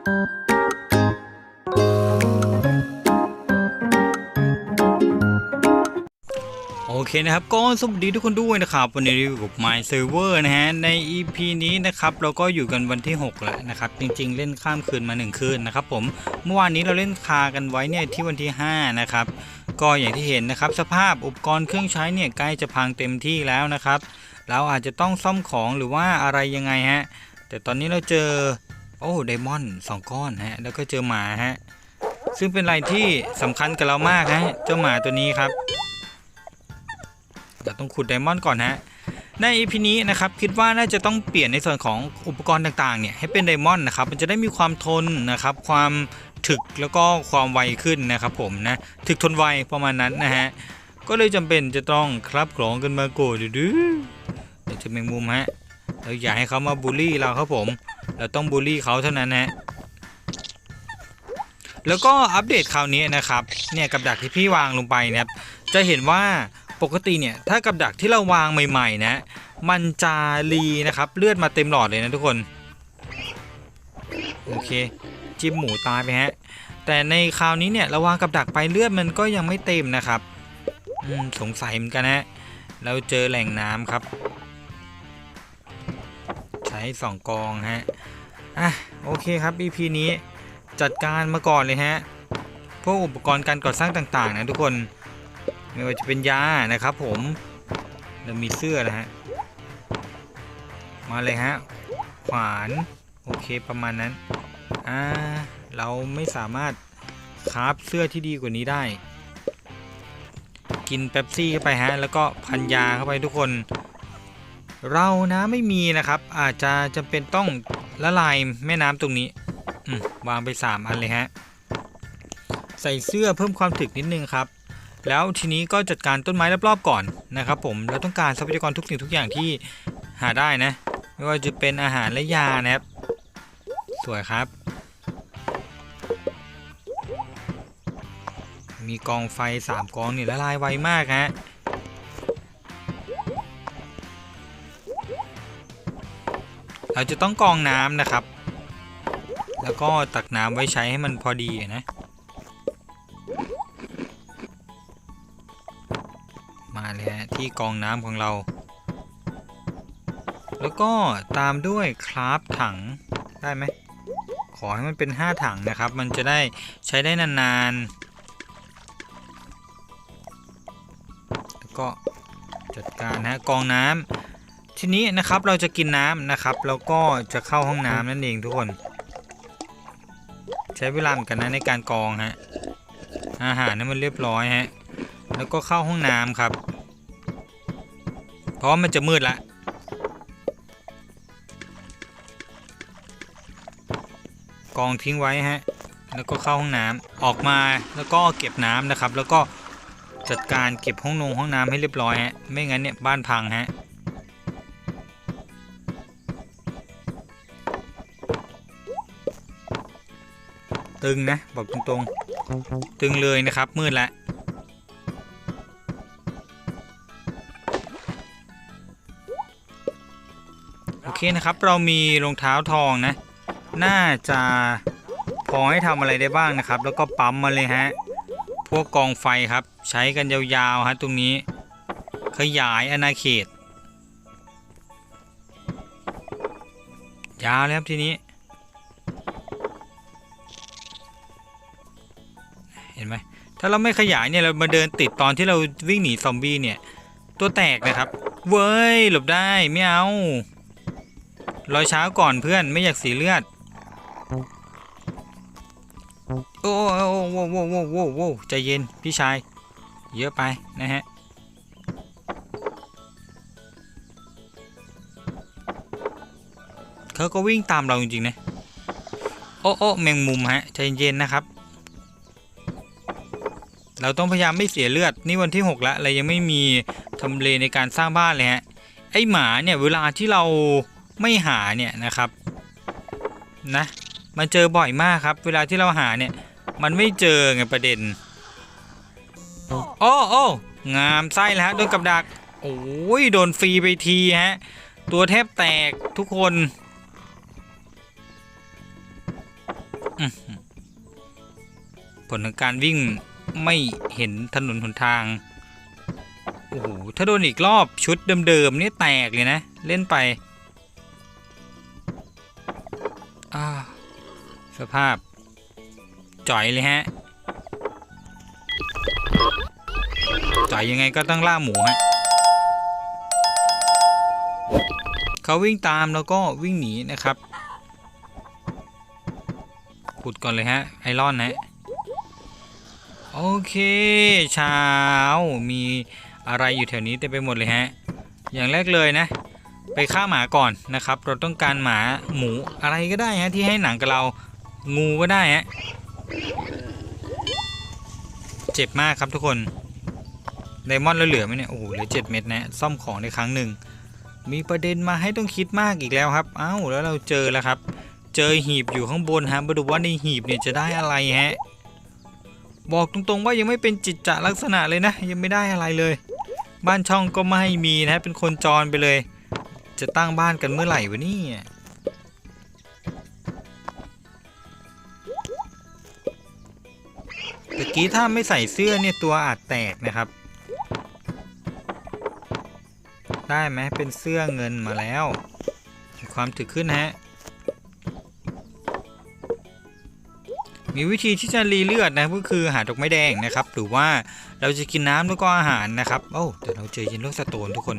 โอเคนะครับก็สวัสดีทุกคนด้วยนะครับวันนี้อยู่กับ My Server นะฮะใน EP นี้นะครับเราก็อยู่กันวันที่ 6 แล้วนะครับจริงๆ เล่นข้ามคืนมา 1 คืนนะครับผมเมื่อวานนี้เราเล่นคากันไว้เนี่ยที่วันที่ 5 นะครับก็อย่างที่เห็นนะครับสภาพอุปกรณ์เครื่องใช้เนี่ยใกล้จะพังเต็มที่แล้วนะครับเราอาจจะต้องซ่อมของหรือว่าอะไรยังไงฮะแต่ตอนนี้เราเจอ โอ้ไดมอนด์สองก้อนฮะ แล้วก็เจอหมาฮะ ซึ่งเป็นอะไรที่สำคัญกับเรามากฮะ เจ้าหมาตัวนี้ครับเดี๋ยวต้องขุดไดมอนด์ก่อนฮะ ใน EP นี้นะครับคิดว่าน่าจะต้องเปลี่ยนในส่วนของอุปกรณ์ต่างๆเนี่ยให้เป็นไดมอนด์นะครับ มันจะได้มีความทนนะครับ ความถึกแล้วก็ความไวขึ้นนะครับผมนะ ถึกทนไวประมาณนั้นนะฮะ ก็เลยจำเป็นจะต้องครับกรองกันมาโกดดื้อๆเดี๋ยวจะแมงมุมฮะ เราอย่าให้เขามาบูลลี่เราครับผม เราต้องบูลลี่เขาเท่านั้นฮะแล้วก็อัปเดตคราวนี้นะครับเนี่ยกับดักที่พี่วางลงไปนะครับจะเห็นว่าปกติเนี่ยถ้ากับดักที่เราวางใหม่ๆนะ มันจะรีนะครับเลือดมาเต็มหลอดเลยนะทุกคนโอเคจิ้มหมูตายไปฮะแต่ในคราวนี้เนี่ยเราวางกับดักไปเลือดมันก็ยังไม่เต็มนะครับอืมสงสัยเหมือนกันฮะเราเจอแหล่งน้ำครับ ใช้สองกองฮะอะโอเคครับ EP นี้จัดการมาก่อนเลยฮะพวกอุปกรณ์การก่อสร้างต่างๆนะทุกคนไม่ว่าจะเป็นยานะครับผมเรามีเสื้อนะฮะมาเลยฮะขวานโอเคประมาณนั้นอ่าเราไม่สามารถคราฟเสื้อที่ดีกว่านี้ได้ กินเป๊ปซี่เข้าไปฮะแล้วก็พันยาเข้าไปทุกคน เรานะไม่มีนะครับ อาจจะจำเป็นต้องละลายแม่น้ำตรงนี้วางไป 3 อันเลยฮะ ใส่เสื้อเพิ่มความถึกนิดนึงครับ แล้วทีนี้ก็จัดการต้นไม้รอบๆก่อนนะครับ ผมเราต้องการทรัพยากรทุกสิ่งทุกอย่างที่หาได้นะ ไม่ว่าจะเป็นอาหารและยานะครับ สวยครับ มีกองไฟ 3 กองนี่ละลายไวมากฮะ เราจะต้องกองน้ำนะครับ แล้วก็ตักน้ำไว้ใช้ให้มันพอดีนะ มาเลยฮะที่กองน้ำของเรา แล้วก็ตามด้วยคราฟถังได้ไหมขอให้มันเป็น 5 ถังนะครับ มันจะได้ใช้ได้นานๆ แล้วก็จัดการนะกองน้ำ ทีนี้นะครับเราจะกินน้ำนะครับ แล้วก็จะเข้าห้องน้ำนั่นเองทุกคน ใช้เวลาเหมือนกันนะในการกรองฮะอาหารนี่มันเรียบร้อยฮะแล้วก็เข้าห้องน้ำครับ เพราะมันจะมืดละกองทิ้งไว้ฮะแล้วก็เข้าห้องน้ำออกมาแล้วก็เก็บน้ำนะครับ แล้วก็จัดการเก็บห้องนงห้องน้ำให้เรียบร้อยฮะไม่งั้นเนี่ยบ้านพังฮะ ตึงนะ บอกตรงๆ ตึงเลยนะครับ มืดละโอเคนะครับ เรามีรองเท้าทองนะ น่าจะพอให้ทำอะไรได้บ้างนะครับ แล้วก็ปั๊มมาเลยฮะ พวกกองไฟครับ ใช้กันยาวๆฮะตรงนี้ ขยายอาณาเขต ยาวเลยครับทีนี้ ถ้าเราไม่ขยายเนี่ยเรามาเดินติดตอนที่เราวิ่งหนีซอมบี้เนี่ย ตัวแตกนะครับ เว้ยหลบได้ไม่เอารอเช้าก่อนเพื่อนไม่อยากเสียเลือด โอ้โอ้โอ้โว้โว้โว้โว้โว้ใจเย็นพี่ชาย เยอะไปนะฮะเขาก็วิ่งตามเราจริงๆนะโอ้โอ้แมงมุมฮะใจเย็นนะครับ เราต้องพยายามไม่เสียเลือด นี่วันที่6แล้วเรายังไม่มีทำเลในการสร้างบ้านเลยฮะ ไอหมาเนี่ยเวลาที่เราไม่หาเนี่ยนะครับนะมันเจอบ่อยมากครับ เวลาที่เราหาเนี่ยมันไม่เจอไงประเด็นโอ้โอ้งามไส้แล้วฮะโดนกับดัก โอ้ยโดนฟรีไปทีฮะ ตัวแทบแตกทุกคนผลของการวิ่ง ไม่เห็นถนนหนทาง โอ้โห ถ้าโดนอีกรอบชุดเดิมๆนี่แตกเลยนะ เล่นไป อ้า สภาพ จ่อยเลยฮะ จ่อยยังไงก็ต้องล่าหมูฮะเขาวิ่งตามแล้วก็วิ่งหนีนะครับ ขุดก่อนเลยฮะ ไอรอนนะ โอเคเช้ามีอะไรอยู่แถวนี้เต็มไปหมดเลยฮะ อย่างแรกเลยนะ ไปฆ่าหมาก่อนนะครับ เราต้องการหมาหมูอะไรก็ได้ฮะที่ให้หนังกับเรางูก็ได้ฮะเจ็บมากครับทุกคนไดมอนด์เหลือไหมเนี่ยโอ้โหเหลือเจ็ดเม็ดนะซ่อมของในครั้งหนึ่งมีประเด็นมาให้ต้องคิดมากอีกแล้วครับ เอ้าแล้วเราเจอแล้วครับ เจอหีบอยู่ข้างบนฮะมาดูว่าในหีบเนี่ยจะได้อะไรฮะ บอกตรงๆว่ายังไม่เป็นจิตจะลักษณะเลยนะ ยังไม่ได้อะไรเลย บ้านช่องก็ไม่มีนะเป็นคนจรไปเลย จะตั้งบ้านกันเมื่อไหร่วะนี่ตะกี้ถ้าไม่ใส่เสื้อเนี่ยตัวอาจแตกนะครับ ได้ไหมเป็นเสื้อเงินมาแล้ว ความถึกขึ้นฮะ มีวิธีที่จะรีเลือดนะก็คือหาดอกไม้แดงนะครับ หรือว่าเราจะกินน้ำแล้วก็อาหารนะครับโอ้แต่เราเจอเยนโลสโตนทุกคน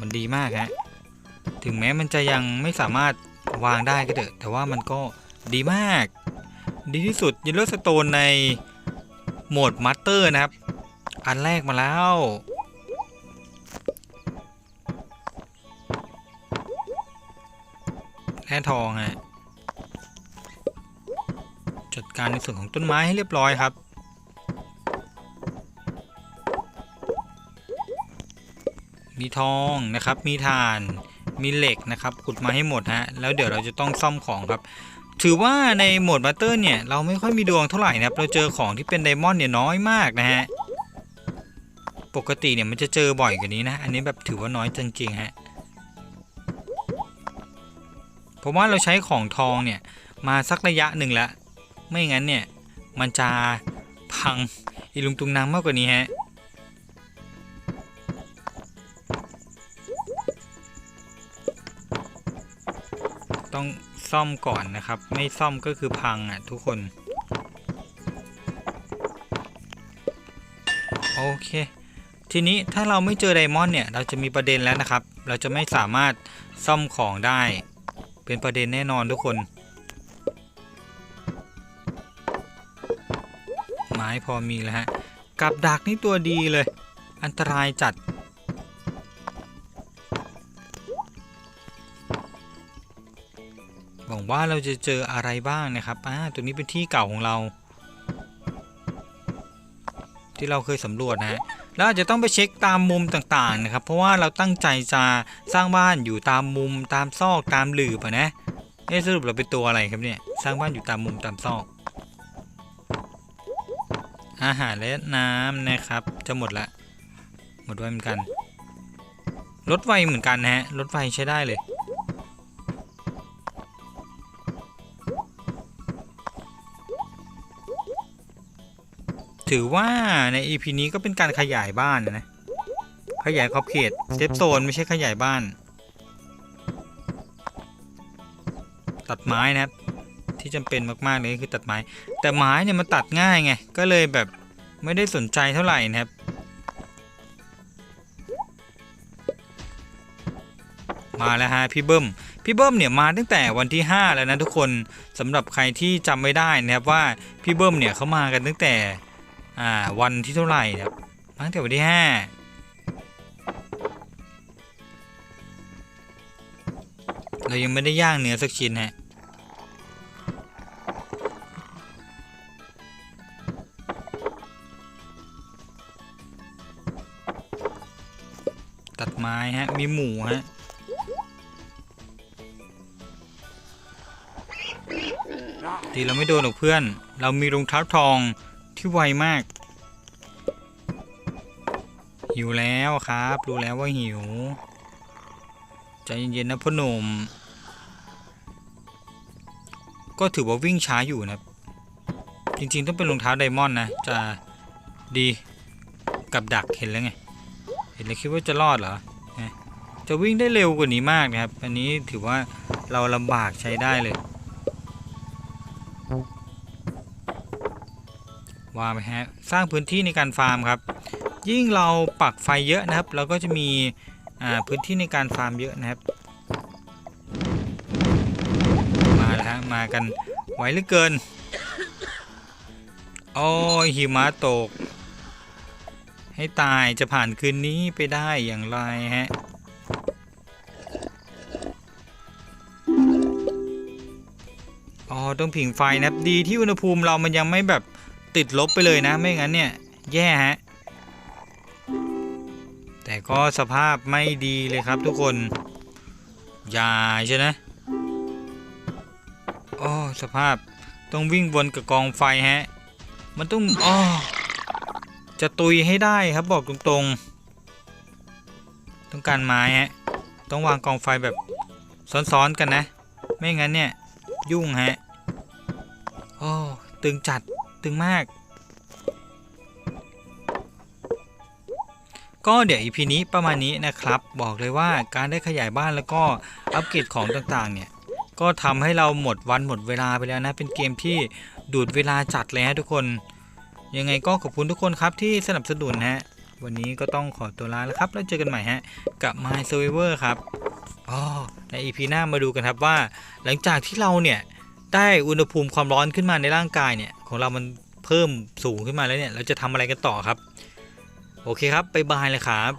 มันดีมากฮะถึงแม้มันจะยังไม่สามารถวางได้ก็เถอะแต่ว่ามันก็ดีมาก ดีที่สุดเยนโลสโตนในโหมดมัตเตอร์นะครับ อันแรกมาแล้วแร่ทองฮะ การในส่วนของต้นไม้ให้เรียบร้อยครับ มีทองนะครับ มีถ่านมีเหล็กนะครับขุดมาให้หมดฮะแล้วเดี๋ยวเราจะต้องซ่อมของครับ ถือว่าในโหมดบัตเตอร์เนี่ยเราไม่ค่อยมีดวงเท่าไหร่นะครับ เราเจอของที่เป็นไดมอนด์เนี่ยน้อยมากนะฮะปกติเนี่ยมันจะเจอบ่อยกว่านี้นะ อันนี้แบบถือว่าน้อยจริงๆฮะเพราะว่าเราใช้ของทองเนี่ยมาสักระยะหนึ่งแล้ว ไม่งั้นเนี่ย มันจะพังอีลุงตุงนางมากกว่านี้ฮะต้องซ่อมก่อนนะครับ ไม่ซ่อมก็คือพังอะทุกคน โอเค ทีนี้ถ้าเราไม่เจอไดมอนด์เนี่ย เราจะมีประเด็นแล้วนะครับ เราจะไม่สามารถซ่อมของได้ เป็นประเด็นแน่นอนทุกคน ไม้พอมีแล้วฮะ กับดักนี่ตัวดีเลย อันตรายจัด หวังว่าเราจะเจออะไรบ้างนะครับ อ่า ตัวนี้เป็นที่เก่าของเรา ที่เราเคยสำรวจนะฮะแล้วอาจจะต้องไปเช็คตามมุมต่างๆนะครับ เพราะว่าเราตั้งใจจะสร้างบ้านอยู่ตามมุมตามซอกตามหลืบอะนะเอ๊ะสรุปเราเป็นตัวอะไรครับเนี่ย สร้างบ้านอยู่ตามมุมตามซอก อาหารและน้ำนะครับ จะหมดละ หมดไวเหมือนกัน รถไวเหมือนกันนะฮะ รถไฟใช้ได้เลย ถือว่าใน EP นี้ก็เป็นการขยายบ้านนะ ขยายขอบเขตเซฟโซนไม่ใช่ขยายบ้าน ตัดไม้นะครับ ที่จำเป็นมากๆเลยคือตัดไม้ แต่ไม้เนี่ยมันตัดง่ายไงก็เลยแบบไม่ได้สนใจเท่าไหร่นะครับมาแล้วฮะพี่เบิ้มพี่เบิ้มเนี่ยมาตั้งแต่วันที่ 5 แล้วนะทุกคนสำหรับใครที่จำไม่ได้นะครับว่าพี่เบิ้มเนี่ยเขามากันตั้งแต่อ่าวันที่เท่าไหร่นะครับมาตั้งแต่วันที่ 5 เรายังไม่ได้ย่างเนื้อสักชิ้นฮะ ม้ฮะ มีหมูฮะ ตีเราไม่โดนหรอกเพื่อน เรามีรองเท้าทองที่ไวมาก หิวแล้วครับ รู้แล้วว่าหิว ใจเย็นๆนะพ่อหนุ่ม ก็ถือว่าวิ่งช้าอยู่นะ จริงๆต้องเป็นรองเท้าไดมอนด์นะ จะดีกับดักเห็นแล้วไง เห็นแล้วคิดว่าจะรอดเหรอ จะวิ่งได้เร็วกว่านี้มากนะครับ อันนี้ถือว่าเราลำบากใช้ได้เลย ว่าไปฮะ สร้างพื้นที่ในการฟาร์มครับ ยิ่งเราปักไฟเยอะนะครับ เราก็จะมีพื้นที่ในการฟาร์มเยอะนะครับ มาแล้วฮะ มากันไวเหลือเกิน โอ้ยหิมะตก ให้ตายจะผ่านคืนนี้ไปได้อย่างไรฮะ ต้องผิงไฟนะครับดีที่อุณหภูมิเรามันยังไม่แบบติดลบไปเลยนะไม่งั้นเนี่ยแย่ฮะแต่ก็สภาพไม่ดีเลยครับทุกคนอย่าใช่นะโอ้สภาพต้องวิ่งวนกับกองไฟฮะ มันต้องอ๋อจะตุยให้ได้ครับบอกตรงๆ ต้องการไม้ฮะต้องวางกองไฟแบบซ้อนๆกันนะ ไม่งั้นเนี่ยยุ่งฮะ ตึงจัดตึงมาก ก็เดี๋ยว EP นี้ประมาณนี้นะครับ บอกเลยว่าการได้ขยายบ้านแล้วก็อัปเกรดของต่างๆ เนี่ย ก็ทำให้เราหมดวันหมดเวลาไปแล้วนะ เป็นเกมที่ดูดเวลาจัดเลยฮะทุกคน ยังไงก็ขอบคุณทุกคนครับที่สนับสนุนฮะ วันนี้ก็ต้องขอตัวลาแล้วครับ แล้วเจอกันใหม่ฮะ กับ My Survivor ครับอ๋อใน EP หน้ามาดูกันครับว่า หลังจากที่เราเนี่ย ได้อุณหภูมิความร้อนขึ้นมาในร่างกายเนี่ยของเรามันเพิ่มสูงขึ้นมาแล้วเนี่ยเราจะทำอะไรกันต่อครับ โอเคครับไปบายเลยครับ